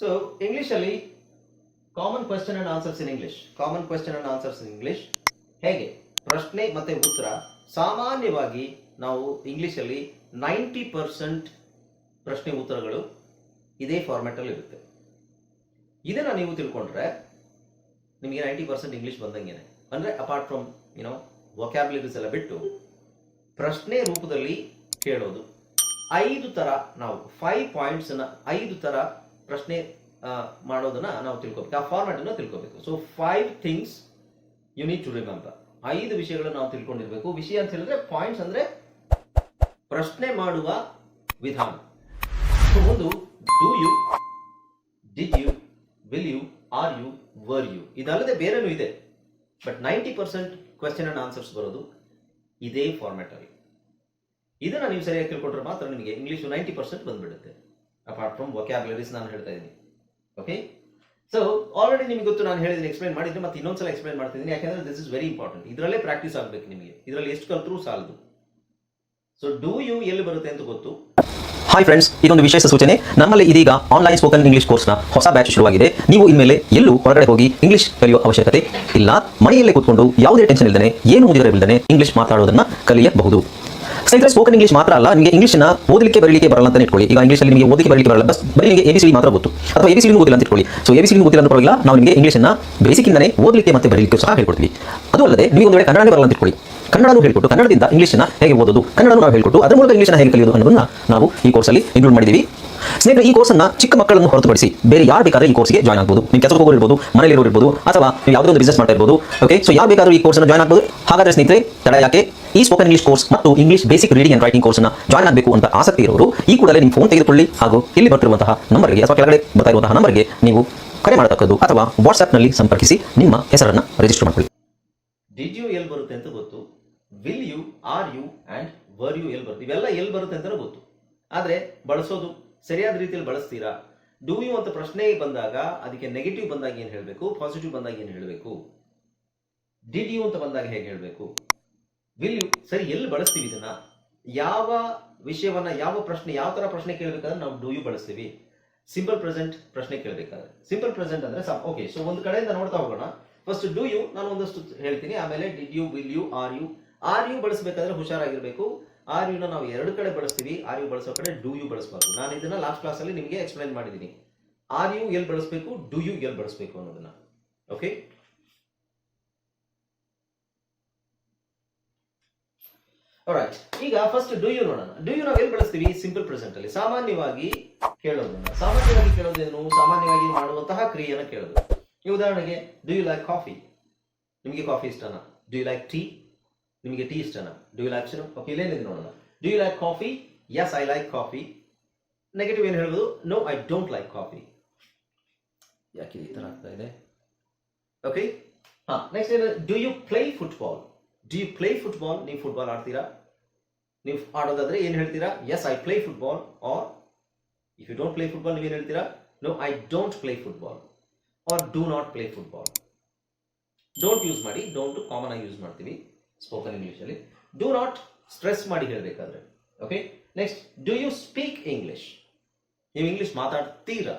So ಇಂಗ್ಲೀಷಲ್ಲಿ common question and answers in English common question and answers in English ಹೇಗೆ? ಪ್ರಶ್ನೆ ಮತ್ತೆ ಉತ್ತರ. ಸಾಮಾನ್ಯವಾಗಿ ನಾವು ಇಂಗ್ಲೀಷಲ್ಲಿ ನೈಂಟಿ ಪರ್ಸೆಂಟ್ ಪ್ರಶ್ನೆ ಉತ್ತರಗಳು ಇದೇ ಫಾರ್ಮ್ಯಾಟ್ ಅಲ್ಲಿ ಇರುತ್ತೆ. ಇದನ್ನ ನೀವು ತಿಳ್ಕೊಂಡ್ರೆ ನಿಮಗೆ ನೈಂಟಿ ಪರ್ಸೆಂಟ್ ಇಂಗ್ಲಿಷ್ ಬಂದಂಗೆನೆ. ಅಂದ್ರೆ ಅಪಾರ್ಟ್ ಫ್ರಮ್ ಯುನೋ ವೊಕ್ಯಾಬ್ಯುಲರೀಸ್ ಎಲ್ಲ ಬಿಟ್ಟು ಪ್ರಶ್ನೆ ರೂಪದಲ್ಲಿ ಕೇಳೋದು. ಐದು ತರ ನಾವು ಫೈವ್ ಪಾಯಿಂಟ್ಸ್ ಐದು ತರ ಪ್ರಶ್ನೆ ಮಾಡೋದನ್ನ ನಾವು ತಿಳ್ಕೊಬೇಕು. ಆ ಫಾರ್ಮ್ಯಾಟ್ ಅನ್ನ ತಿಳ್ಕೊಬೇಕು. So five things you need to remember ಐದು ವಿಷಯಗಳನ್ನು ನಾವು ತಿಳ್ಕೊಂಡಿರ್ಬೇಕು. ವಿಷಯ ಅಂತ ಹೇಳಿದ್ರೆ ಪಾಯಿಂಟ್ಸ್ ಅಂದ್ರೆ ಪ್ರಶ್ನೆ ಮಾಡುವ ವಿಧಾನ. ಒಂದು do you did you will you are you were you ಇದಲ್ಲದೆ ಬೇರೆನೂ ಇದೆ. But ninety percent question and answers ಬರೋದು ಇದೇ ಫಾರ್ಮ್ಯಾಟ್ ಅಲ್ಲಿ. ಇದನ್ನ ನೀವು ಸರಿಯಾಗಿ ತಿಳ್ಕೊಂಡ್ರೆ ಮಾತ್ರ ನಿಮಗೆ ಇಂಗ್ಲಿಷ್ ನೈಂಟಿ ಪರ್ಸೆಂಟ್ ಬಂದ್ಬಿಡುತ್ತೆ. ಅಪಾರ್ಟ್ ಫ್ರಮ್ ವೊಕ್ಯಾಬ್ಯುಲರೀಸ್ ನಾನು ಹೇಳ್ತಾ ಇದ್ದೀನಿ. ಓಕೆ ಸೊ ಆಲ್ರೆಡಿ ನಿಮ್ಗೆ ಗೊತ್ತು ನಾನು ಹೇಳಿದ್ದೀನಿ ಎಕ್ಸ್ಪ್ಲೈನ್ ಮಾಡಿದ್ರೆ ಮತ್ತೆ ಇನ್ನೊಂದ್ಸಲ ಎಕ್ಸ್ಪ್ಲೈನ್ ಮಾಡ್ತಿದ್ದೀನಿ. ಯಾಕಂದ್ರೆ ದಿಸ್ ಇಸ್ ವೆರಿ ಇಂಪಾರ್ಟೆಂಟ್ ಇದರಲ್ಲೇ ಪ್ರಾಕ್ಟೀಸ್ ಆಗಬೇಕು ನಿಮಗೆ. ಇದರಲ್ಲಿ ಎಷ್ಟು ಕಲ್ತರೂ ಸಾಲದು. ಸೊ ಡೂ ಯು ಎಲ್ಲಿ ಬರುತ್ತೆ ಅಂತ ಗೊತ್ತು? ಹಾಯ್ ಫ್ರೆಂಡ್ಸ್ ಇದೊಂದು ವಿಶೇಷ ಸೂಚನೆ. ನಮ್ಮಲ್ಲಿ ಇದೀಗ ಆನ್ಲೈನ್ ಸ್ಪೋಕನ್ ಇಂಗ್ಲಿಷ್ ಕೋರ್ಸ್ನ ಹೊಸ ಬ್ಯಾಚ್ ಶುರುವಾಗಿದೆ. ನೀವು ಇನ್ಮೇಲೆ ಎಲ್ಲೂ ಹೊರಗಡೆ ಹೋಗಿ ಇಂಗ್ಲಿಷ್ ಕಲಿಯುವ ಅವಶ್ಯಕತೆ ಇಲ್ಲ. ಮನೆಯಲ್ಲೇ ಕೂತ್ಕೊಂಡು ಯಾವುದೇ ಟೆನ್ಷನ್ ಇಲ್ಲದೆ ಏನು ಮುಂದಿರಬಿಲ್ಲದೆ ಇಂಗ್ಲಿಷ್ ಮಾತಾಡೋದನ್ನ ಕಲಿಯಬಹುದು. ಸ್ನೇಹಿತರೆ ಸ್ಪೋಕನ್ ಇಂಗ್ಲಿಷ್ ಮಾತ್ರ ಅಲ್ಲ, ನಿಮಗೆ ನ ಓದಲಿಕ್ಕೆ, ಬರಲಿಕ್ಕೆ ಬರಲ್ಲ ಅಂತ ಇಟ್ಕೊಳ್ಳಿ. ಈಗ ಇಂಗ್ಲಿಷಲ್ಲಿ ನಿಮಗೆ ಓದಲಿಕ್ಕೆ, ಬರಲಿಕ್ಕೆ ಬರಲ್ಲ. ಬಸ್ ಬರೀ ನಿಮಗೆ ಎ ಮಾತ್ರ ಗೊತ್ತು. ಅಥವಾ ಎ ಬಿ ಓದಿಲ್ಲ ಅಂತ ಇಟ್ಕೊಳ್ಳಿ. ಸೊ ಎ ಸಿ ಓದಿಲ್ಲ ಅಂತ ಪರವಾಗಿಲ್ಲ, ನಾವು ನಿಮಗೆ ಇಂಗ್ಲಿಷ್ನ ಬೇಸಿಕ್ಕಿಂದನೇ ಓದಲಿಕ್ಕೆ ಮತ್ತೆ ಬರಲಿಕ್ಕೆ ಸಹ ಹೇಳ್ಕೊಡ್ತೀವಿ. ಅದು ಅಲ್ಲದೆ, ನೀವು ಒಂದು ವೇಳೆ ಕನ್ನಡನೇ ಬರಲ್ಲ ಅಂತ ಇಟ್ಕೊಳ್ಳಿ. ಕನ್ನಡನೂ ಹೇಳ್ಕೊಟ್ಟು, ಕನ್ನಡದಿಂದ ಇಂಗ್ಲಿಷ್ನ ಹೇಗೆ ಓದೋದು, ಕನ್ನಡನೂ ನಾವು ಹೇಳ್ಕೊಟ್ಟು, ಅದರ ಮೂಲಕ ಇಂಗ್ಲಿಷ್ನ ಹೇಗೆ ಕಲಿಯೋದು ಅನ್ನೋದನ್ನ ನಾವು ಈ ಕೋರ್ಸಲ್ಲಿ ಇನ್ಕ್ಲೂಡ್ ಮಾಡಿದ್ದೀವಿ. ಸ್ನೇಹಿತರೆ, ಈ ಕೋರ್ಸನ್ನ ಚಿಕ್ಕ ಮಕ್ಕಳನ್ನು ಹೊರತುಪಡಿಸಿ ಬೇರೆ ಯಾರು ಬೇಕಾದ್ರೆ ಈ ಕೋರ್ಸ್ಗೆ ಜಾಯ್ನ್ ಆಗ್ಬೋದು. ನೀವು ಕೆಲಸಕ್ಕೆ ಹೋಗೋರು ಇರ್ಬೋದು ಮನೆಯಲ್ಲಿ ಇರ್ಬೋದು, ಅಥವಾ ನೀವು ಯಾವುದೋ ಒಂದು ಬಿಸ್ನೆಸ್ ಮಾಡ್ತಾ ಇರ್ಬೋದು ಓಕೆ ಸೊ ಯಾರು ಬೇಕಾದ್ರೂ ಈ ಕೋರ್ಸ್ನ ಜಾಯ್ನ್ ಆಗ್ಬೋದು. ಹಾಗಾದ್ರೆ ಸ್ನೇಹಿತರೆ, ತಡ ಯಾಕೆ? ಈ ಸ್ಪೋಕನ್ ಇಂಗ್ಲಿಷ್ ಕೋರ್ಸ್ ಮತ್ತು English basic reading and writing ಕೋರ್ಸ್ನ ಜಾಯ್ನ್ ಆಗಬೇಕು ಅಂತ ಆಸಕ್ತಿ ಇರೋರು, ಈ ಕೂಡಲೇ ನಿಮ್ಮ ಫೋನ್ ತೆಗೆದುಕೊಳ್ಳಿ. ಹಾಗೂ ಇಲ್ಲಿ ಬರ್ತಿರುವಂತಹ ನಂಬರ್ಗೆ ಅಥವಾ ಕೆಳಗಡೆ ಬರ್ತಾ ಇರುವಂತಹ ನಂಬರ್ಗೆ ನೀವು ಕರೆ ಮಾಡತಕ್ಕದ್ದು ಅಥವಾ ವಾಟ್ಸ್ಆ್ಯಪ್ನಲ್ಲಿ ಸಂಪರ್ಕಿಸಿ ನಿಮ್ಮ ಹೆಸರನ್ನು ರಿಜಿಸ್ಟರ್ ಮಾಡಿಕೊಳ್ಳಿ. ಯು ಎಲ್ಲಿ ಬರುತ್ತೆ ಅಂತ ಗೊತ್ತು. Will you are you and were you ಎಲ್ಲಿ ಬರುತ್ತೆ. ಇವೆಲ್ಲ ಎಲ್ಲಿ ಬರುತ್ತೆ ಅಂತ ಗೊತ್ತು. ಆದ್ರೆ, ಬಳಸೋದು ಸರಿಯಾದ ರೀತಿಯಲ್ಲಿ ಬಳಸ್ತೀರಾ? ಡೂ ಯು ಅಂತ ಪ್ರಶ್ನೆ ಬಂದಾಗ ಅದಕ್ಕೆ ನೆಗೆಟಿವ್ ಬಂದಾಗ ಏನು ಹೇಳಬೇಕು? ಪಾಸಿಟಿವ್ ಬಂದಾಗ ಏನು ಹೇಳಬೇಕು? ಡಿಡ್ ಯು ಅಂತ ಬಂದಾಗ ಹೇಗೆ ಹೇಳಬೇಕು? ವಿಲ್ ಯು ಸರಿ, ಎಲ್ಲಿ ಬಳಸ್ತೀವಿ ಇದನ್ನ? ಯಾವ ವಿಷಯವನ್ನ, ಯಾವ ಪ್ರಶ್ನೆ, ಯಾವ ತರ ಪ್ರಶ್ನೆ ಕೇಳಬೇಕಾದ್ರೆ ನಾವು ಡೂ ಯು ಬಳಸ್ತೀವಿ. ಸಿಂಪಲ್ ಪ್ರೆಸೆಂಟ್ ಪ್ರಶ್ನೆ ಕೇಳಬೇಕಾದ್ರೆ. ಸಿಂಪಲ್ ಪ್ರೆಸೆಂಟ್ ಅಂದ್ರೆ ಓಕೆ ಸೊ ಒಂದು ಕಡೆಯಿಂದ ನೋಡ್ತಾ ಹೋಗೋಣ. ಫಸ್ಟ್ ಡೂ ಯು ನಾನು ಒಂದಷ್ಟು ಹೇಳ್ತೀನಿ. ಆಮೇಲೆ did you will you are you are you ಬಳಸಬೇಕಾದ್ರೆ ಹುಷಾರಾಗಿರ್ಬೇಕು. ಆರ್ ಯುನ ನಾವು ಎರಡು ಕಡೆ ಬಳಸ್ತೀವಿ ಆರ್ ಯು ಬಳಸೋ ಕಡೆ ಡೂ ಯು ಬಳಸಬಾರ್ದು. ನಾನು ಇದನ್ನ ಲಾಸ್ಟ್ ಕ್ಲಾಸ್ ಅಲ್ಲಿ ನಿಮಗೆ ಎಕ್ಸ್ಪ್ಲೈನ್ ಮಾಡಿದ್ದೀನಿ ಆರ್ ಯು ಎಲ್ಲಿ ಬಳಸಬೇಕು ಡೂ ಯು ಎಲ್ಲಿ ಬಳಸಬೇಕು ಅನ್ನೋದನ್ನ. ಓಕೆ ರೈಟ್ ಈಗ ಫಸ್ಟ್ ಡೂ ಯು ನೋಡೋಣ. ಡೂ ಯು ನಾವು ಎಲ್ಲಿ ಬಳಸ್ತೀವಿ? ಸಿಂಪಲ್ ಪ್ರೆಸೆಂಟ್ ಅಲ್ಲಿ. ಸಾಮಾನ್ಯವಾಗಿ ಕೇಳೋದನ್ನ ಸಾಮಾನ್ಯವಾಗಿ ಕೇಳೋದೇನು? ಸಾಮಾನ್ಯವಾಗಿ ಮಾಡುವಂತಹ ಕ್ರಿಯೆಯನ್ನು ಕೇಳೋದು. ಈ ಉದಾಹರಣೆಗೆ ಡೂ ಯು ಲೈಕ್ ಕಾಫಿ ನಿಮಗೆ ಕಾಫಿ ಇಷ್ಟನಾ? ಡೂ ಯು ಲೈಕ್ ಟೀ ನಿಮಗೆ ಟೀ ಇಷ್ಟನಾ? ಡೂ ಯು ಲೈಕ್ ಓಕೆ ಇಲ್ಲೇನಿದೆ ನೋಡೋಣ. Do you like coffee yes I like coffee negative ಏನು ಹೇಳ್ಬೋದು no I don't like coffee ಯಾಕೆ ಈ ತರ ಆಗ್ತಾ ಇದೆ? ಓಕೆ ಹಾಂ ನೆಕ್ಸ್ಟ್ ಏನು? Do you play football do you play football ನೀವು ಫುಟ್ಬಾಲ್ ಆಡ್ತೀರಾ? ನೀವು ಆಡೋದಾದ್ರೆ ಏನು ಹೇಳ್ತೀರಾ? Yes I play football or if you don't play football ಏನು ಹೇಳ್ತೀರಾ? No I don't play football or do not play football don't use ಮಾಡಿ don't common ಆಗಿ ಯೂಸ್ ಮಾಡ್ತೀವಿ. ಸ್ಪೋಕನ್ ಇಂಗ್ಲೀಷಲ್ಲಿ ಡೂ ನಾಟ್ ಸ್ಟ್ರೆಸ್ ಮಾಡಿ ಹೇಳಬೇಕಾದ್ರೆ. Okay next do you speak English ನೀವು English ಮಾತಾಡ್ತೀರಾ?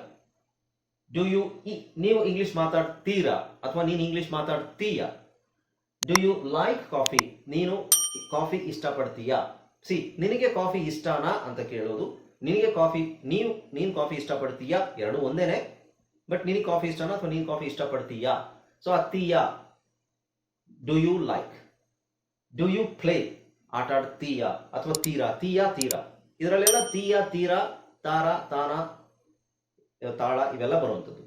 ಡೂ ಯು ನೀವು ಇಂಗ್ಲಿಷ್ ಮಾತಾಡ್ತೀರಾ? ಅಥವಾ ನೀನು ಇಂಗ್ಲಿಷ್ ಮಾತಾಡ್ತೀಯಾ? ಡೂ ಯು ಲೈಕ್ ಕಾಫಿ ನೀನು ಕಾಫಿ ಇಷ್ಟಪಡ್ತೀಯಾ? ಸಿ ನಿನಗೆ ಕಾಫಿ ಇಷ್ಟನಾ ಅಂತ ಕೇಳೋದು. ನಿನಗೆ ಕಾಫಿ ನೀವು, ನೀನು ಕಾಫಿ ಇಷ್ಟಪಡ್ತೀಯಾ? ಎರಡು ಒಂದೇನೆ. ಬಟ್ ನಿನಗೆ ಕಾಫಿ ಇಷ್ಟನಾ ಅಥವಾ ನೀನು coffee ಇಷ್ಟಪಡ್ತೀಯಾ? So do do you like do you play ಆಟ ಆಡ್ತೀಯಾ ಅಥವಾ ತೀರಾ, ತೀಯಾ, ತೀರಾ. ಇದರಲ್ಲೆಲ್ಲ ತೀಯ, ತೀರ, ತಾರ, ತಾನ ತಾಳ ಇವೆಲ್ಲ ಬರುವಂಥದ್ದು.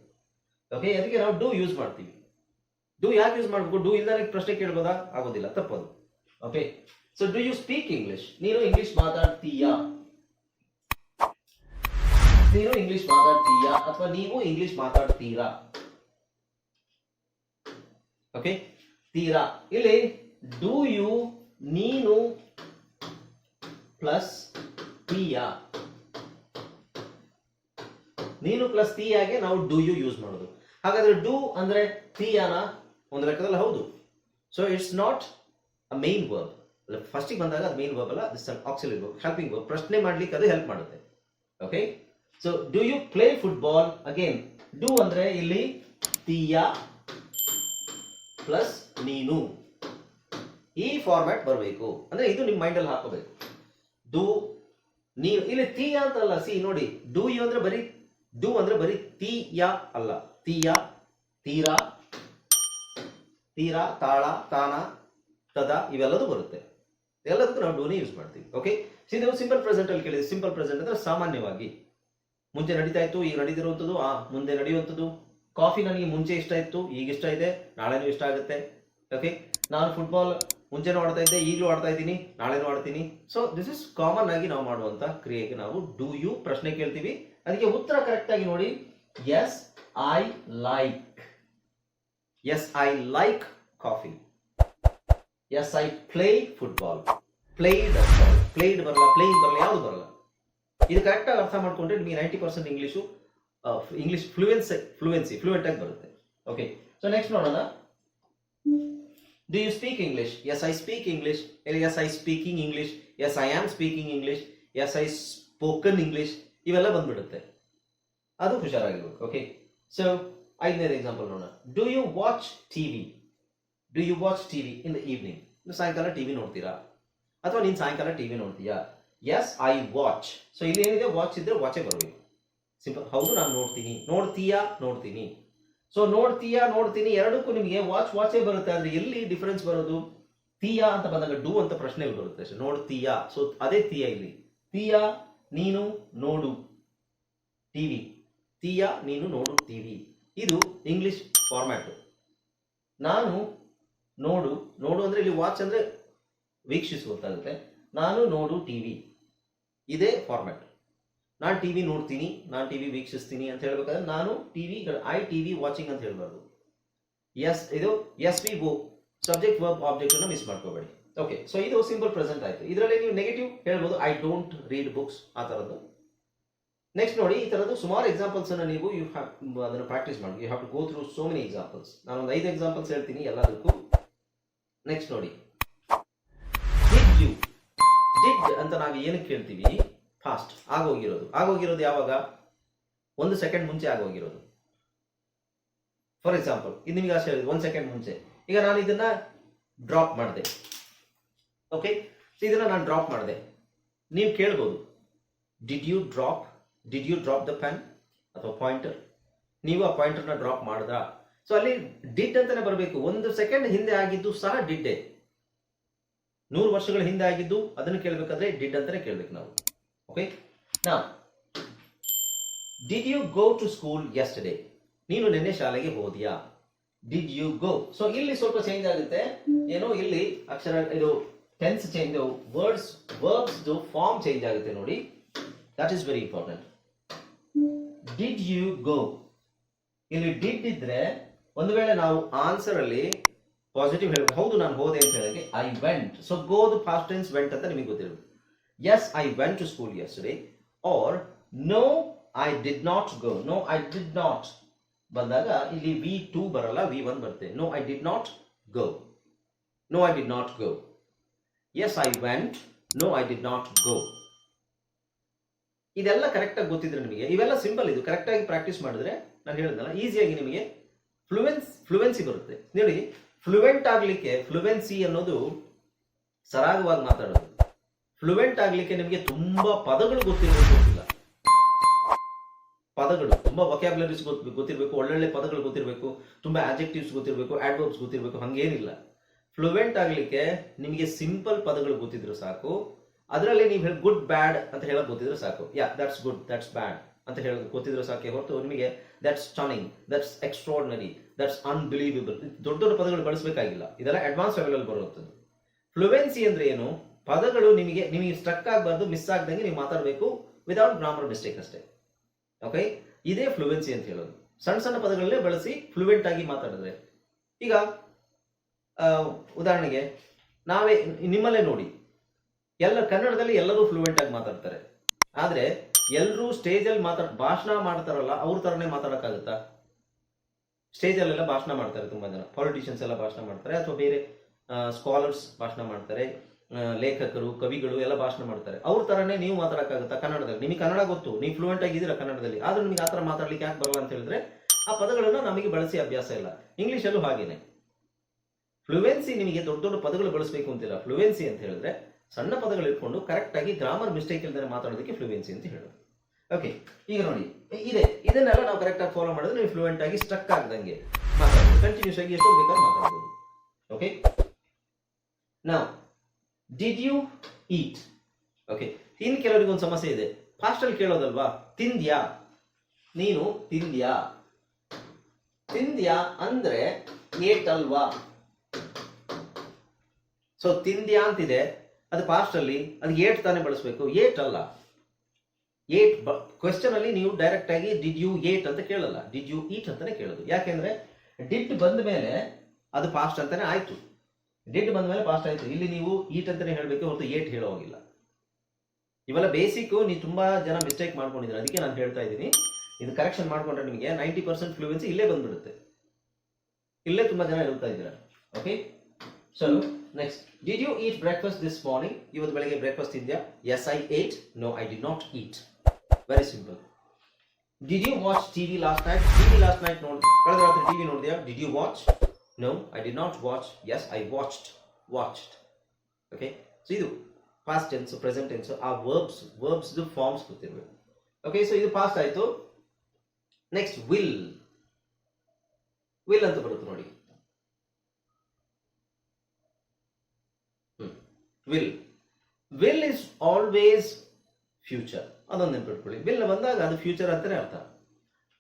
ಓಕೆ ಅದಕ್ಕೆ ನಾವು ಡೂ ಯೂಸ್ ಮಾಡ್ತೀವಿ. ಡೂ ಯಾಕೆ ಯೂಸ್ ಮಾಡಬೇಕು? ಡೂ ಇಲ್ದಾನೆ ಪ್ರಶ್ನೆ ಕೇಳ್ಬೋದಾ? ಆಗೋದಿಲ್ಲ, ತಪ್ಪದು. Okay so do you speak English ನೀನು ಇಂಗ್ಲಿಷ್ ಮಾತಾಡ್ತೀಯಾ. ನೀನು ಇಂಗ್ಲಿಷ್ ಮಾತಾಡ್ತೀಯಾ ಅಥವಾ ನೀವು ಇಂಗ್ಲಿಷ್ ಮಾತಾಡ್ತೀರಾ? ಓಕೆ ತೀರಾ. ಇಲ್ಲಿ ಡೂ ಯು ನೀನು ಪ್ಲಸ್ ತೀಯಾ ನೀನು ಪ್ಲಸ್ ತೀಯಾಗೆ ನಾವು ಡೂ ಯು ಯೂಸ್ ಮಾಡೋದು. ಹಾಗಾದ್ರೆ ಡೂ ಅಂದ್ರೆ ತೀಯಾನ ಒಂದು ಲೆಕ್ಕದಲ್ಲಿ ಹೌದು. So it's not a main verb ಫಸ್ಟಿಗೆ ಬಂದಾಗ ಅದು ಮೇನ್ ವರ್ಬ್ ಅಲ್ಲ this auxiliary verb helping verb ಪ್ರಶ್ನೆ ಮಾಡ್ಲಿಕ್ಕೆ ಅದು ಹೆಲ್ಪ್ ಮಾಡುತ್ತೆ. Okay so do you play football again do ಅಂದ್ರೆ ಇಲ್ಲಿ ತೀಯ ಪ್ಲಸ್ ನೀನು. ಈ ಫಾರ್ಮ್ಯಾಟ್ ಬರಬೇಕು. ಅಂದ್ರೆ ಇದು ನಿಮ್ಮ ಮೈಂಡಲ್ಲಿ ಹಾಕೋಬೇಕು. ಡೂ ನೀವು ಇಲ್ಲಿ ತೀಯ ಅಂತಲ್ಲ ಸಿ, ನೋಡಿ. ಡೂ, ಯು ಅಂದ್ರೆ ಬರೀ ಡೂ ಅಂದ್ರೆ ಬರೀ ತೀಯ ಅಲ್ಲ. ತೀಯ ತೀರಾ ತೀರಾ, ತಾಳ, ತಾನ, ತದ, ಇವೆಲ್ಲದೂ ಬರುತ್ತೆ. ಎಲ್ಲದಕ್ಕೂ ನಾವು ಡೂನೇ ಯೂಸ್ ಮಾಡ್ತೀವಿ ಓಕೆ ನೀವು ಸಿಂಪಲ್ ಪ್ರೆಸೆಂಟ್ ಅಲ್ಲಿ ಕೇಳಿದ್ರೆ ಸಿಂಪಲ್ ಪ್ರೆಸೆಂಟ್ ಅಂದ್ರೆ ಸಾಮಾನ್ಯವಾಗಿ. ಮುಂಚೆ ನಡೀತಾ ಇತ್ತು, ಈಗ ನಡೀತಿರುವಂಥದ್ದು, ಆ, ಮುಂದೆ ನಡೆಯುವಂಥದ್ದು. ಕಾಫಿ ನನಗೆ ಮುಂಚೆ ಇಷ್ಟ ಇತ್ತು, ಈಗ ಇಷ್ಟ ಇದೆ, ನಾಳೆನೂ ಇಷ್ಟ ಆಗುತ್ತೆ ಓಕೆ ನಾನು ಫುಟ್ಬಾಲ್ ಮುಂಚೆನೂ ಆಡ್ತಾ ಇದ್ದೆ, ಈಗಲೂ ಆಡ್ತಾ ಇದ್ದೀನಿ, ನಾಳೆನೂ ಆಡ್ತೀನಿ. ಸೊ ದಿಸ್ ಇಸ್ ಕಾಮನ್ ಆಗಿ ನಾವು ಮಾಡುವಂತ ಕ್ರಿಯೆಗೆ ನಾವು ಡೂ ಯು ಪ್ರಶ್ನೆ ಕೇಳ್ತೀವಿ. ಅದಕ್ಕೆ ಉತ್ತರ ಕರೆಕ್ಟ್ ಆಗಿ ನೋಡಿ. Yes I like yes I like coffee yes I play football played played ಬರಲ್ಲ ಪ್ಲೇಯಿಂಗ್ ಬರಲ್ಲ, ಯಾವುದು ಬರಲ್ಲ. ಇದು ಕರೆಕ್ಟ್ ಆಗಿ ಅರ್ಥ ಮಾಡ್ಕೊಂಡ್ರೆ ನಿಮಗೆ ninety percent English English fluence fluency fluent ಆಗಿ ಬರುತ್ತೆ. ಓಕೆ ಸೊ ನೆಕ್ಸ್ಟ್ ನೋಡೋಣ. Do you speak English Yes, I speak English. Yes, I speaking English. Yes, I am speaking English. Yes, I spoken English ಇವೆಲ್ಲ ಬಂದ್ಬಿಡುತ್ತೆ. ಅದು ಹುಷಾರಾಗಿರ್ಬೇಕು okay so ಐದನೇದು example ನೋಡೋಣ. Do you watch T V do you watch T V in the evening ಸಾಯಂಕಾಲ T V ನೋಡ್ತೀರಾ? ಅಥವಾ ನೀನು ಸಾಯಂಕಾಲ ಟಿ ವಿ ನೋಡ್ತೀಯಾ? ಎಸ್ ಐ ವಾಚ್ ಸೊ ಇಲ್ಲಿ ಏನಿದೆ? ವಾಚ್ ಇದ್ರೆ ವಾಚೇ ಬರಬೇಕು ಸಿಂಪಲ್ ಹೌದು ನಾನು ನೋಡ್ತೀನಿ. ನೋಡ್ತೀಯಾ? ನೋಡ್ತೀನಿ. ಸೊ ನೋಡ್ತೀಯಾ ನೋಡ್ತೀನಿ ಎರಡಕ್ಕೂ ನಿಮಗೆ ವಾಚ್ ವಾಚೇ ಬರುತ್ತೆ. ಅಂದ್ರೆ ಎಲ್ಲಿ ಡಿಫರೆನ್ಸ್ ಬರೋದು? ತೀಯಾ ಅಂತ ಬಂದಾಗ ಡೂ ಅಂತ ಪ್ರಶ್ನೆ ಬರುತ್ತೆ ಅಷ್ಟೇ. ನೋಡ್ತೀಯಾ ಸೊ ಅದೇ ತೀಯಾ ಇಲ್ಲಿ. ತೀಯಾ, ನೀನು, ನೋಡು ಟಿವಿ ತೀಯಾ, ನೀನು, ನೋಡು ಟಿವಿ ಇದು ಇಂಗ್ಲಿಷ್ ಫಾರ್ಮ್ಯಾಟ್ ನಾನು, ನೋಡು ನೋಡು ಅಂದ್ರೆ ಇಲ್ಲಿ ವಾಚ್ ಅಂದ್ರೆ ವೀಕ್ಷಿಸುವಂತಾಗುತ್ತೆ. ನಾನು, ನೋಡು ಟಿವಿ ಇದೇ ಫಾರ್ಮ್ಯಾಟ್ ನಾನು ಟಿ ವಿ ನೋಡ್ತೀನಿ, ನಾನು ಟಿ ವಿ ವೀಕ್ಷಿಸ್ತೀನಿ ಅಂತ ಹೇಳ್ಬೇಕಾದ್ರೆ ನಾನು T V I T V watching ಅಂತ ಹೇಳ್ಬಾರ್ದು. ಎಸ್ ಇದು S V O subject verb object ಅನ್ನು ಮಿಸ್ ಮಾಡ್ಕೋಬೇಡಿ. ಓಕೆ ಸೊ ಇದು ಸಿಂಪಲ್ ಪ್ರೆಸೆಂಟ್ ಆಯಿತು. ಇದರಲ್ಲಿ ನೀವು ನೆಗೆಟಿವ್ ಹೇಳ್ಬೋದು ಐ ಡೋಂಟ್ ರೀಡ್ ಬುಕ್ಸ್ ಆ ಥರದ್ದು ನೆಕ್ಸ್ಟ್ ನೋಡಿ, ಈ ಥರದ್ದು ಸುಮಾರು ಎಕ್ಸಾಂಪಲ್ಸ್ ಅನ್ನು ನೀವು ಯು ಹ್ಯಾವ್ ಅದನ್ನು ಪ್ರಾಕ್ಟೀಸ್ ಮಾಡಿ. You have to go through so many examples ನಾನು ಒಂದು ಐದು ಎಕ್ಸಾಂಪಲ್ಸ್ ಹೇಳ್ತೀನಿ ಎಲ್ಲದಕ್ಕೂ. ನೆಕ್ಸ್ಟ್ ನೋಡಿ. ಡಿಡ್ ಯು ಡಿಡ್ ಅಂತ ನಾವು ಏನಕ್ಕೆ ಕೇಳ್ತೀವಿ? ಫಾಸ್ಟ್ ಆಗೋಗಿರೋದು. ಆಗೋಗಿರೋದು ಯಾವಾಗ? ಒಂದು ಸೆಕೆಂಡ್ ಮುಂಚೆ ಆಗೋಗಿರೋದು. ಫಾರ್ ಎಕ್ಸಾಂಪಲ್ ಇದು ನಿಮಗೆ ಆಸೆ ಹೇಳಿದ್ರು ಒಂದು ಸೆಕೆಂಡ್ ಮುಂಚೆ. ಈಗ ನಾನು ಇದನ್ನ ಡ್ರಾಪ್ ಮಾಡಿದೆ. ಓಕೆ ಇದನ್ನ ನಾನು ಡ್ರಾಪ್ ಮಾಡಿದೆ. ನೀವು ಕೇಳ್ಬೋದು. Did you drop did you drop the pan ಅಥವಾ ಪಾಯಿಂಟರ್ ನೀವು ಆ ಪಾಯಿಂಟರ್ನ ಡ್ರಾಪ್ ಮಾಡಿದ್ರಾ ಸೊ ಅಲ್ಲಿ ಡಿಡ್ ಅಂತಾನೆ ಬರಬೇಕು. ಒಂದು ಸೆಕೆಂಡ್ ಹಿಂದೆ ಆಗಿದ್ದು ಸಹ ಡಿಡ್ಡೆ ನೂರು ವರ್ಷಗಳ ಹಿಂದೆ ಆಗಿದ್ದು ಅದನ್ನು ಕೇಳಬೇಕಾದ್ರೆ ಡಿಡ್ ಅಂತಾನೆ ಕೇಳಬೇಕು ನಾವು. ಓಕೆ ನಾ did you go to school yesterday ನೀನು ನಿನ್ನೆ ಶಾಲೆಗೆ ಹೋದ್ಯಾ? ಡಿಡ್ ಯು ಗೋ ಸೊ ಇಲ್ಲಿ ಸ್ವಲ್ಪ ಚೇಂಜ್ ಆಗುತ್ತೆ. ಏನೋ ಇಲ್ಲಿ ಅಕ್ಷರ, ಇದು tense change words verbs form change ಆಗುತ್ತೆ ನೋಡಿ. That is very important did you go ಇಲ್ಲಿ ಡಿಡ್ ಇದ್ರೆ ಒಂದು ವೇಳೆ ನಾವು ಆನ್ಸರ್ ಅಲ್ಲಿ ಪಾಸಿಟಿವ್ ಹೇಳಬೇಕು. ಹೌದು, ನಾನು ಹೋದೆ ಅಂತ ಹೇಳಿದ್ರೆ ಐ ವೆಂಟ್ ಸೊ ಗೋದು ಫಾಸ್ಟ್ ಟೆನ್ಸ್ ವೆಂಟ್ ಅಂತ ನಿಮಗೆ ಗೊತ್ತಿರಬೇಕು yes i went to school yesterday. Or, no, i did not go. No, i did not. ಬಂದಾಗ ಇಲ್ಲಿ ವಿ ಟೂ ಬರಲ್ಲ ವಿ ಒನ್ ಬರುತ್ತೆ no I did not go no I did not go yes I went no I did not go ಇದೆಲ್ಲ ಕರೆಕ್ಟಾಗಿ ಗೊತ್ತಿದ್ರೆ ನಿಮಗೆ. ಇವೆಲ್ಲ simple ಇದು. ಕರೆಕ್ಟಾಗಿ ಪ್ರಾಕ್ಟೀಸ್ ಮಾಡಿದ್ರೆ ನಾನು ಹೇಳಿದ್ನಲ್ಲ ಈಸಿಯಾಗಿ ನಿಮಗೆ ಫ್ಲೂಯೆನ್ಸ್ ಫ್ಲೂಯೆನ್ಸಿ ಬರುತ್ತೆ. ನೋಡಿ ಫ್ಲೂಯೆಂಟ್ ಆಗಲಿಕ್ಕೆ ಫ್ಲೂಯೆನ್ಸಿ ಅನ್ನೋದು ಸರಾಗವಾಗಿ ಮಾತಾಡೋದು. ಫ್ಲೂಯೆಂಟ್ ಆಗ್ಲಿಕ್ಕೆ ನಿಮಗೆ ತುಂಬಾ ಪದಗಳು ಗೊತ್ತಿರಬೇಕು ಗೊತ್ತಿಲ್ಲ ಪದಗಳು, ತುಂಬಾ ವೊಕ್ಯಾಬ್ಲರೀಸ್ ಗೊತ್ತಿರಬೇಕು, ಒಳ್ಳೊಳ್ಳೆ ಪದಗಳು ಗೊತ್ತಿರಬೇಕು, ತುಂಬಾ ಆಜೆಕ್ಟಿವ್ಸ್ ಗೊತ್ತಿರಬೇಕು ಆಡ್ವರ್ಬ್ಸ್ ಗೊತ್ತಿರಬೇಕು, ಹಂಗೇನಿಲ್ಲ. ಫ್ಲೂಯೆಂಟ್ ಆಗ್ಲಿಕ್ಕೆ ನಿಮಗೆ ಸಿಂಪಲ್ ಪದಗಳು ಗೊತ್ತಿದ್ರು ಸಾಕು. ಅದರಲ್ಲಿ ನೀವು ಹೇಳಿ ಗುಡ್ ಬ್ಯಾಡ್ ಅಂತ ಹೇಳಕ್ ಗೊತ್ತಿದ್ರೆ ಸಾಕು. Yeah that's good that's bad ಅಂತ ಹೇಳೋದು ಗೊತ್ತಿದ್ರೆ ಸಾಕೆ ಹೊರತು ನಿಮಗೆ that's stunning that's extraordinary that's unbelievable ದೊಡ್ಡ ದೊಡ್ಡ ಪದಗಳು ಬಳಸಬೇಕಾಗಿಲ್ಲ. ಇದೆಲ್ಲ ಅಡ್ವಾನ್ಸ್ ಲೆವೆಲಲ್ಲಿ ಬರುವಂಥದ್ದು. ಫ್ಲೂವೆನ್ಸಿ ಅಂದ್ರೆ ಏನು? ಪದಗಳು ನಿಮಗೆ ನಿಮಗೆ ಸ್ಟ್ರಕ್ ಆಗಬಾರ್ದು ಮಿಸ್ ಆಗ್ದಂಗೆ ನೀವು ಮಾತಾಡಬೇಕು ವಿದೌಟ್ ಗ್ರಾಮರ್ ಮಿಸ್ಟೇಕ್ ಅಷ್ಟೇ. ಓಕೆ ಇದೇ ಫ್ಲೂಯೆನ್ಸಿ ಅಂತ ಹೇಳೋದು. ಸಣ್ಣ ಸಣ್ಣ ಪದಗಳನ್ನೇ ಬಳಸಿ ಫ್ಲೂಯೆಂಟ್ ಆಗಿ ಮಾತಾಡಿದ್ರೆ. ಈಗ ಉದಾಹರಣೆಗೆ, ನಾವೇ ನಿಮ್ಮಲ್ಲೇ ನೋಡಿ. ಎಲ್ಲ ಕನ್ನಡದಲ್ಲಿ ಎಲ್ಲರೂ ಫ್ಲೂಯೆಂಟ್ ಆಗಿ ಮಾತಾಡ್ತಾರೆ. ಆದರೆ ಎಲ್ಲರೂ ಸ್ಟೇಜಲ್ಲಿ ಮಾತಾಡ್, ಭಾಷಣ ಮಾಡ್ತಾರಲ್ಲ, ಅವ್ರ ಥರನೇ ಮಾತಾಡೋಕ್ಕಾಗುತ್ತಾ? ಸ್ಟೇಜಲ್ಲೆಲ್ಲ ಭಾಷಣ ಮಾಡ್ತಾರೆ ತುಂಬಾ ಜನ. ಪಾಲಿಟಿಷಿಯನ್ಸ್ ಎಲ್ಲ ಭಾಷಣ ಮಾಡ್ತಾರೆ, ಅಥವಾ ಬೇರೆ ಸ್ಕಾಲರ್ಸ್ ಭಾಷಣ ಮಾಡ್ತಾರೆ. ಲೇಖಕರು, ಕವಿಗಳು ಎಲ್ಲ ಭಾಷಣ ಮಾಡ್ತಾರೆ. ಅವ್ರ ತರನೇ ನೀವು ಮಾತಾಡಕ್ಕಾಗುತ್ತಾ ಕನ್ನಡದಲ್ಲಿ? ನಿಮಗೆ ಕನ್ನಡ ಗೊತ್ತು, ನೀವು ಫ್ಲೂಯೆಂಟ್ ಆಗಿದ್ದೀರಾ ಕನ್ನಡದಲ್ಲಿ? ಆದ್ರೂ ನಿಮಗೆ ಆ ಥರ ಮಾತಾಡ್ಲಿಕ್ಕೆ ಯಾಕೆ ಬರಲ್ಲ ಅಂತ ಹೇಳಿದ್ರೆ ಆ ಪದಗಳನ್ನು ನಮಗೆ ಬಳಸಿ ಅಭ್ಯಾಸ ಇಲ್ಲ. ಇಂಗ್ಲಿಷಲ್ಲೂ ಹಾಗೇನೆ. ಫ್ಲೂಯೆನ್ಸಿ ನಿಮಗೆ ದೊಡ್ಡ ದೊಡ್ಡ ಪದಗಳು ಬಳಸಬೇಕು ಅಂತಿಲ್ಲ. ಫ್ಲೂಯೆನ್ಸಿ ಅಂತ ಹೇಳಿದ್ರೆ ಸಣ್ಣ ಪದಗಳು ಇಟ್ಕೊಂಡು ಕರೆಕ್ಟಾಗಿ ಗ್ರಾಮರ್ ಮಿಸ್ಟೇಕ್ ಇಲ್ಲದೆ ಮಾತಾಡೋದಕ್ಕೆ ಫ್ಲೂಯೆನ್ಸಿ ಅಂತ ಹೇಳೋದು. ಓಕೆ ಈಗ ನೋಡಿ, ಇದೆ. ಇದನ್ನೆಲ್ಲ ನಾವು ಕರೆಕ್ಟಾಗಿ ಫಾಲೋ ಮಾಡಿದ್ರೆ ನೀವು ಫ್ಲೂಯೆಂಟ್ ಆಗಿ ಸ್ಟ್ರಕ್ ಆಗದಂಗೆ ಮಾತಾಡೋದು ಕಂಟಿನ್ಯೂಸ್ ಆಗಿ ಎಷ್ಟು ಬೇಕಾದ್ರೆ ಮಾತಾಡ್ಬೋದು. ಓಕೆ ನಾವು ಡಿಡ್ ಯು ಈಟ್ ಓಕೆ ಇನ್ನು ಕೆಲವರಿಗೆ ಒಂದು ಸಮಸ್ಯೆ ಇದೆ. ಫಾಸ್ಟಲ್ಲಿ ಕೇಳೋದಲ್ವಾ? ತಿಂದ್ಯಾ? ನೀನು ತಿಂದ್ಯಾ? ತಿಂದ್ಯಾ ಅಂದ್ರೆ ಏಟ್ ಅಲ್ವಾ ಸೊ ತಿಂದ್ಯಾ ಅಂತಿದೆ. ಅದು ಫಾಸ್ಟಲ್ಲಿ ಅದು ಏಟ್ ತಾನೇ ಬಳಸಬೇಕು. ಏಟ್ ಅಲ್ಲ. ಏಟ್ ಕ್ವೆಶ್ಚನ್ ಅಲ್ಲಿ ನೀವು ಡೈರೆಕ್ಟ್ ಆಗಿ ಡಿಡ್ ಯು ಏಟ್ ಅಂತ ಕೇಳಲ್ಲ. ಡಿಡ್ ಯು ಈಟ್ ಅಂತಾನೆ ಕೇಳೋದು. ಯಾಕೆಂದ್ರೆ ಡಿಡ್ ಬಂದ ಮೇಲೆ ಅದು ಫಾಸ್ಟ್ ಅಂತಾನೆ ಆಯ್ತು. ಡಿಡ್ ಬಂದ ಮೇಲೆ ಪಾಸ್ಟ್ ಆಯಿತು. ಇಲ್ಲಿ ನೀವು ಈಟ್ ಅಂತಲೇ ಹೇಳಬೇಕು, ಹೊರತು ಏಟ್ ಹೇಳೋ ಹೋಗಿಲ್ಲ ಇವೆಲ್ಲ ಬೇಸಿಕ್ಕು ನೀವು ತುಂಬ ಜನ ಮಿಸ್ಟೇಕ್ ಮಾಡ್ಕೊಂಡಿದ್ದೀರ. ಅದಕ್ಕೆ ನಾನು ಹೇಳ್ತಾ ಇದ್ದೀನಿ. ಇದು ಕರೆಕ್ಷನ್ ಮಾಡಿಕೊಂಡ್ರೆ ನಿಮಗೆ ನೈಂಟಿ ಪರ್ಸೆಂಟ್ ಫ್ಲೂಯೆನ್ಸಿ ಇಲ್ಲೇ ಬಂದ್ಬಿಡುತ್ತೆ. ಇಲ್ಲೇ ತುಂಬ ಜನ ಹೇಳ್ತಾ ಇದ್ದೀರಾ. Okay so next did you eat breakfast this morning ಇವತ್ತು ಬೆಳಗ್ಗೆ ಬ್ರೇಕ್ಫಾಸ್ಟ್ ಇದೆಯಾ yes I ate no I did not eat very simple did you watch TV last night TV last night ನೋಡಿ ಕಳೆದ ರಾತ್ರಿ ಟಿವಿ ನೋಡಿದ್ಯಾ? Did you watch no I did not watch yes I watched watched okay so ಇದು past tense present tense ಆ verbs verbs forms ಗೊತ್ತಿರಬೇಕು. Okay so ಇದು past ಆಯಿತು. Next will will ಅಂತ ಬರುತ್ತೆ ನೋಡಿ. Will will is always future ಅದೊಂದು ನೆನ್ಪಿಟ್ಕೊಳ್ಳಿ. ವಿಲ್ ಬಂದಾಗ ಅದು ಫ್ಯೂಚರ್ ಅಂತಲೇ ಅರ್ಥ.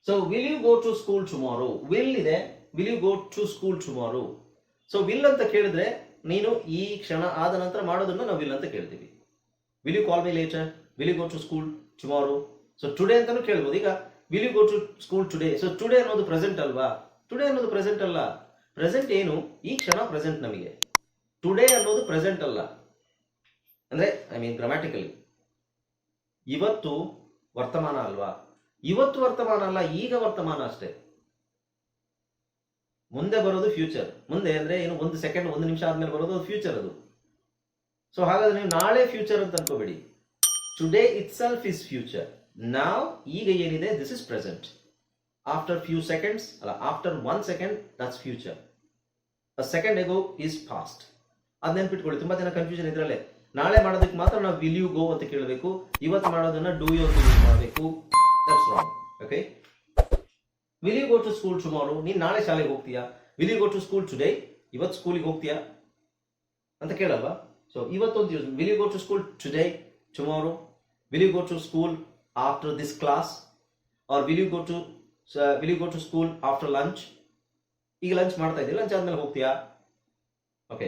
So will you go to school tomorrow will ಇದೆ. Will you go to school tomorrow so will ಅಂತ ಕೇಳಿದ್ರೆ, ನೀನು ಈ ಕ್ಷಣ ಆದ ನಂತರ ಮಾಡೋದನ್ನ ನಾವು ವಿಲ್ ಅಂತ ಕೇಳ್ತೀವಿ. Will you call me later will you go to school tomorrow so today ಅಂತಾನು ಕೇಳ್ಬೋದು. ಈಗ will you go to school today so today ಅನ್ನೋದು ಪ್ರೆಸೆಂಟ್ ಅಲ್ವಾ? ಟುಡೇ ಅನ್ನೋದು ಪ್ರೆಸೆಂಟ್ ಅಲ್ಲ. ಪ್ರೆಸೆಂಟ್ ಏನು? ಈ ಕ್ಷಣ ಪ್ರೆಸೆಂಟ್ ನಮಗೆ. ಟುಡೇ ಅನ್ನೋದು ಪ್ರೆಸೆಂಟ್ ಅಲ್ಲ. ಅಂದ್ರೆ ಐ ಮೀನ್ ಗ್ರಾಮ್ಯಾಟಿಕಲಿ ಇವತ್ತು ವರ್ತಮಾನ ಅಲ್ವಾ? ಇವತ್ತು ವರ್ತಮಾನ ಅಲ್ಲ, ಈಗ ವರ್ತಮಾನ ಅಷ್ಟೇ. ಮುಂದೆ ಬರೋದು ಫ್ಯೂಚರ್ ಮುಂದೆ ಅಂದ್ರೆ ಏನು, ಒಂದು ಸೆಕೆಂಡ್ ಒಂದು ನಿಮಿಷ ಆದ್ಮೇಲೆ ಬರೋದು ಅದು ಫ್ಯೂಚರ್ ಅದು. ಸೊ ಹಾಗಾದ್ರೆ ನೀವು ನಾಳೆ ಫ್ಯೂಚರ್ ಅಂತ ಅನ್ಕೋಬೇಡಿ. Today itself is future ನಾವ್ ಈಗ ಏನಿದೆ? This is present after few seconds ಅಲ್ಲ after one second that's future second ago is past ಅದ್ ನೆನ್ಪಿಟ್ಕೊಳ್ಳಿ, ತುಂಬಾ ಜನ ಕನ್ಫ್ಯೂಷನ್ ಇದ್ರಲ್ಲೇ. ನಾಳೆ ಮಾಡೋದಕ್ಕೆ ಮಾತ್ರ ನಾವು ವಿಲ್ ಯು ಗೋ ಅಂತ ಕೇಳಬೇಕು. ಇವತ್ತು ಮಾಡೋದನ್ನ ಡೂ ಯು ಯೂಸ್ ಮಾಡಬೇಕು. That's wrong okay will you go to school tomorrow ನೀನು ನಾಳೆ ಶಾಲೆಗೆ ಹೋಗ್ತೀಯಾ? Will you go to school today ಇವತ್ತು ಸ್ಕೂಲಿಗೆ ಹೋಗ್ತೀಯಾ? ಅಂತ ಕೇಳಲ್ವಾ? ಸೊ ಇವತ್ತೊಂದು use will you go to school today tomorrow will you go to school after this class or will you go to will you go to school after lunch ಈಗ lunch ಮಾಡ್ತಾ ಇದ್ದೀವಿ lunch ಆದ್ಮೇಲೆ ಹೋಗ್ತೀಯಾ? Okay